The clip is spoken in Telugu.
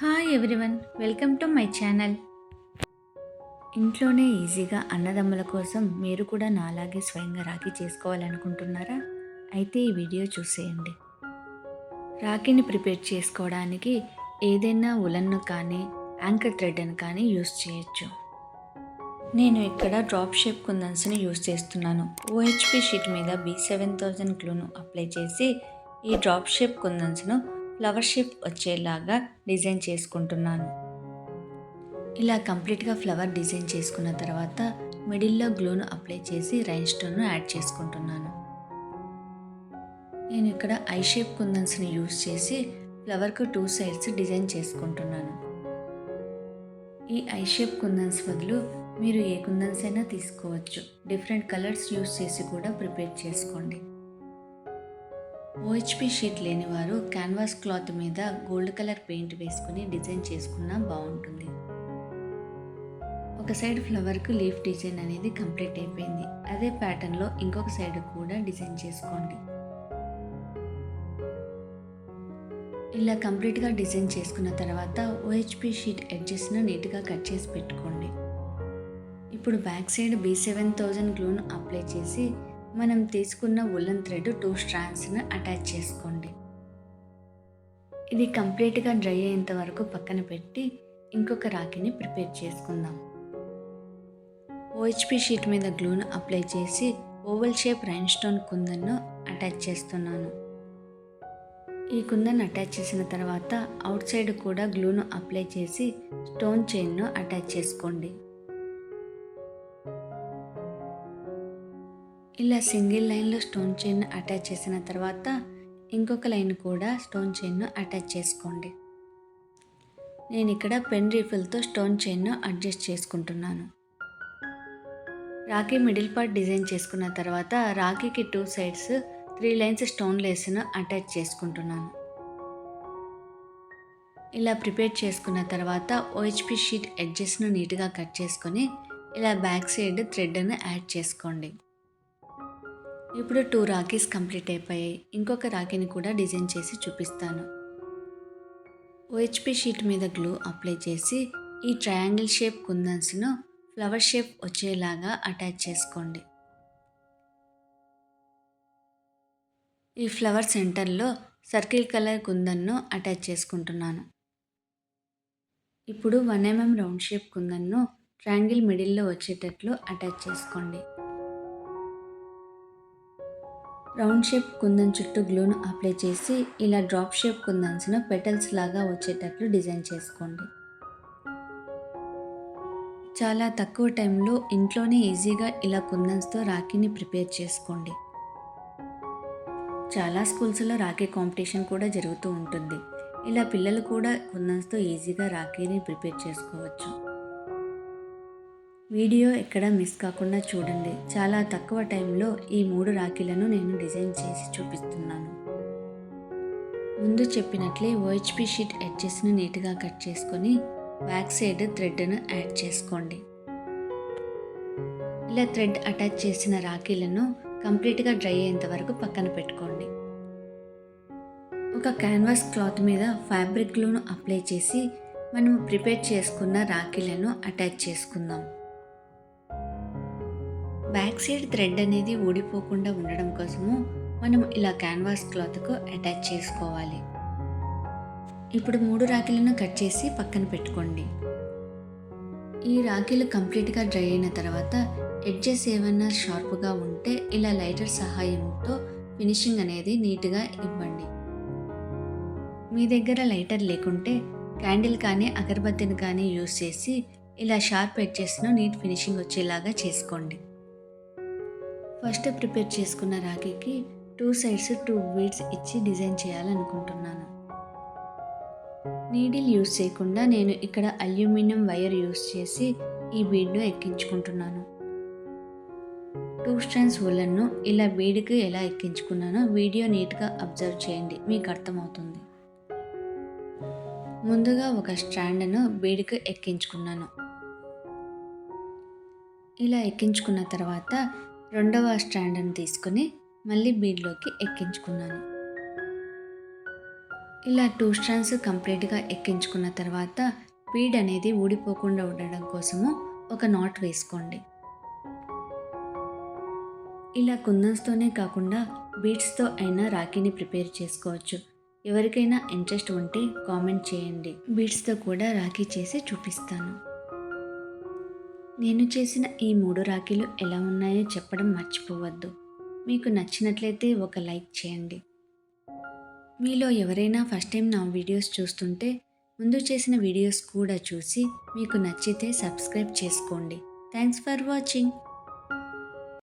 Hi everyone welcome to my channel ఇంట్లోనే ఈజీగా అన్నదమ్ముల కోసం మీరు కూడా నాలాగే స్వయంగా రాఖీ చేసుకోవాలనుకుంటున్నారా? అయితే ఈ వీడియో చూసేయండి. రాఖీని ప్రిపేర్ చేసుకోవడానికి ఏదైనా ఉలన్ను కానీ యాంకర్ థ్రెడ్ను కానీ యూస్ చేయొచ్చు. నేను ఇక్కడ డ్రాప్ షేప్ కుందన్స్ని యూస్ చేస్తున్నాను. ఓహెచ్పి షీట్ మీద బీ సెవెన్ థౌజండ్ గ్లూను అప్లై చేసి ఈ డ్రాప్ షేప్ కుందన్స్ను ఫ్లవర్ షేప్ వచ్చేలాగా డిజైన్ చేసుకుంటున్నాను. ఇలా కంప్లీట్గా ఫ్లవర్ డిజైన్ చేసుకున్న తర్వాత మిడిల్లో గ్లూను అప్లై చేసి రైన్ స్టోన్ను యాడ్ చేసుకుంటున్నాను. నేను ఇక్కడ ఐ షేప్ కుందన్స్ని యూస్ చేసి ఫ్లవర్కు టూ సైడ్స్ డిజైన్ చేసుకుంటున్నాను. ఈ ఐ షేప్ కుందన్స్ బదులు మీరు ఏ కుందన్స్ అయినా తీసుకోవచ్చు. డిఫరెంట్ కలర్స్ యూస్ చేసి కూడా ప్రిపేర్ చేసుకోండి. ఓహెచ్పి షీట్ లేని వారు క్యాన్వాస్ క్లాత్ మీద గోల్డ్ కలర్ పెయింట్ వేసుకుని డిజైన్ చేసుకున్నా బాగుంటుంది. ఒక సైడ్ ఫ్లవర్కు లీఫ్ డిజైన్ అనేది కంప్లీట్ అయిపోయింది. అదే ప్యాటర్న్లో ఇంకొక సైడ్ కూడా డిజైన్ చేసుకోండి. ఇలా కంప్లీట్గా డిజైన్ చేసుకున్న తర్వాత ఓహెచ్పి షీట్ ఎడ్జెస్ను నీట్గా కట్ చేసి పెట్టుకోండి. ఇప్పుడు back side B seven thousand గ్లూను apply చేసి మనం తీసుకున్న ఉల్లన్ థ్రెడ్ టూ స్ట్రాండ్స్ను అటాచ్ చేసుకోండి. ఇది కంప్లీట్గా డ్రై అయ్యేంత వరకు పక్కన పెట్టి ఇంకొక రాఖీని ప్రిపేర్ చేసుకుందాం. ఓహెచ్పి షీట్ మీద గ్లూను అప్లై చేసి ఓవల్ షేప్ రైన్ స్టోన్ కుందన్ను అటాచ్ చేస్తున్నాను. ఈ కుందన్ అటాచ్ చేసిన తర్వాత అవుట్ సైడ్ కూడా గ్లూను అప్లై చేసి స్టోన్ చైన్ను అటాచ్ చేసుకోండి. ఇలా సింగిల్ లైన్లో స్టోన్ చైన్ను అటాచ్ చేసిన తర్వాత ఇంకొక లైన్ కూడా స్టోన్ చైన్ను అటాచ్ చేసుకోండి. నేను ఇక్కడ పెన్ రీఫిల్తో స్టోన్ చైన్ను అడ్జస్ట్ చేసుకుంటున్నాను. రాఖీ మిడిల్ పార్ట్ డిజైన్ చేసుకున్న తర్వాత రాఖీకి two sides three lines stone లేస్ను attach చేసుకుంటున్నాను. ఇలా ప్రిపేర్ చేసుకున్న తర్వాత ఓహెచ్పి షీట్ ఎడ్జెస్ను నీట్గా కట్ చేసుకొని ఇలా బ్యాక్ సైడ్ థ్రెడ్ను యాడ్ చేసుకోండి. ఇప్పుడు టూ రాఖీస్ కంప్లీట్ అయిపోయాయి. ఇంకొక రాఖీని కూడా డిజైన్ చేసి చూపిస్తాను. ఓహెచ్పి షీట్ మీద గ్లూ అప్లై చేసి ఈ ట్రయాంగిల్ షేప్ కుందన్స్ను ఫ్లవర్ షేప్ వచ్చేలాగా అటాచ్ చేసుకోండి. ఈ ఫ్లవర్ సెంటర్లో సర్కిల్ కలర్ కుందన్ను అటాచ్ చేసుకుంటున్నాను. ఇప్పుడు వన్ ఎంఎం రౌండ్ షేప్ కుందన్ను ట్రయాంగిల్ మిడిల్లో వచ్చేటట్లు అటాచ్ చేసుకోండి. రౌండ్ షేప్ కుందన్ చుట్టూ గ్లూను అప్లై చేసి ఇలా డ్రాప్ షేప్ కుందన్స్ను పెటల్స్ లాగా వచ్చేటట్లు డిజైన్ చేసుకోండి. చాలా తక్కువ టైంలో ఇంట్లోనే ఈజీగా ఇలా కుందన్స్తో రాఖీని ప్రిపేర్ చేసుకోండి. చాలా స్కూల్స్లో రాఖీ కాంపిటీషన్ కూడా జరుగుతూ ఉంటుంది. ఇలా పిల్లలు కూడా కుందన్స్తో ఈజీగా రాఖీని ప్రిపేర్ చేసుకోవచ్చు. వీడియో ఎక్కడ మిస్ కాకుండా చూడండి. చాలా తక్కువ టైంలో ఈ మూడు రాఖీలను నేను డిజైన్ చేసి చూపిస్తున్నాను. ముందు చెప్పినట్లే ఓహెచ్పి షీట్ ఎడ్జెస్ను నీట్గా కట్ చేసుకొని బ్యాక్ సైడ్ థ్రెడ్ను యాడ్ చేసుకోండి. ఇలా థ్రెడ్ అటాచ్ చేసిన రాఖీలను కంప్లీట్గా డ్రై అయ్యేంత వరకు పక్కన పెట్టుకోండి. ఒక క్యాన్వాస్ క్లాత్ మీద ఫ్యాబ్రిక్ గ్లూను అప్లై చేసి మనం ప్రిపేర్ చేసుకున్న రాఖీలను అటాచ్ చేసుకుందాం. సైడ్ థ్రెడ్ అనేది ఊడిపోకుండా ఉండడం కోసము మనం ఇలా క్యాన్వాస్ క్లాత్కు అటాచ్ చేసుకోవాలి. ఇప్పుడు మూడు రాఖీలను కట్ చేసి పక్కన పెట్టుకోండి. ఈ రాఖీలు కంప్లీట్గా డ్రై అయిన తర్వాత ఎడ్జెస్ ఏమన్నా షార్ప్గా ఉంటే ఇలా లైటర్ సహాయంతో ఫినిషింగ్ అనేది నీట్గా ఇవ్వండి. మీ దగ్గర లైటర్ లేకుంటే క్యాండిల్ కానీ అగరబత్తిని కానీ యూస్ చేసి ఇలా షార్ప్ ఎడ్జెస్ను నీట్ ఫినిషింగ్ వచ్చేలాగా చేసుకోండి. ఫస్ట్ ప్రిపేర్ చేసుకున్న రాఖీకి టూ సైడ్స్ టూ బీడ్స్ ఇచ్చి డిజైన్ చేయాలనుకుంటున్నాను. నీడిల్ యూస్ చేయకుండా నేను ఇక్కడ అల్యూమినియం వైర్ యూస్ చేసి ఈ బీడ్ను ఎక్కించుకుంటున్నాను. టూ స్ట్రెండ్స్ ఉలన్ను ఇలా బీడ్కి ఎలా ఎక్కించుకున్నానో వీడియో నీట్గా అబ్జర్వ్ చేయండి మీకు అర్థమవుతుంది. ముందుగా ఒక స్టాండ్ను బీడ్కి ఎక్కించుకున్నాను. ఇలా ఎక్కించుకున్న తర్వాత రెండవ స్టాండ్ని తీసుకొని మళ్ళీ బీడ్లోకి ఎక్కించుకున్నాను. ఇలా టూ స్ట్రాండ్స్ కంప్లీట్గా ఎక్కించుకున్న తర్వాత బీడ్ అనేది ఊడిపోకుండా ఉండడం కోసము ఒక నాట్ వేసుకోండి. ఇలా కుందన్స్తోనే కాకుండా బీడ్స్తో అయినా రాఖీని ప్రిపేర్ చేసుకోవచ్చు. ఎవరికైనా ఇంట్రెస్ట్ ఉంటే కామెంట్ చేయండి. బీడ్స్తో కూడా రాఖీ చేసి చూపిస్తాను. నేను చేసిన ఈ మూడు రాఖీలు ఎలా ఉన్నాయో చెప్పడం మర్చిపోవద్దు. మీకు నచ్చినట్లయితే ఒక లైక్ చేయండి. మీలో ఎవరైనా ఫస్ట్ టైం నా వీడియోస్ చూస్తుంటే ముందు చేసిన వీడియోస్ కూడా చూసి మీకు నచ్చితే సబ్స్క్రైబ్ చేసుకోండి. Thanks for watching.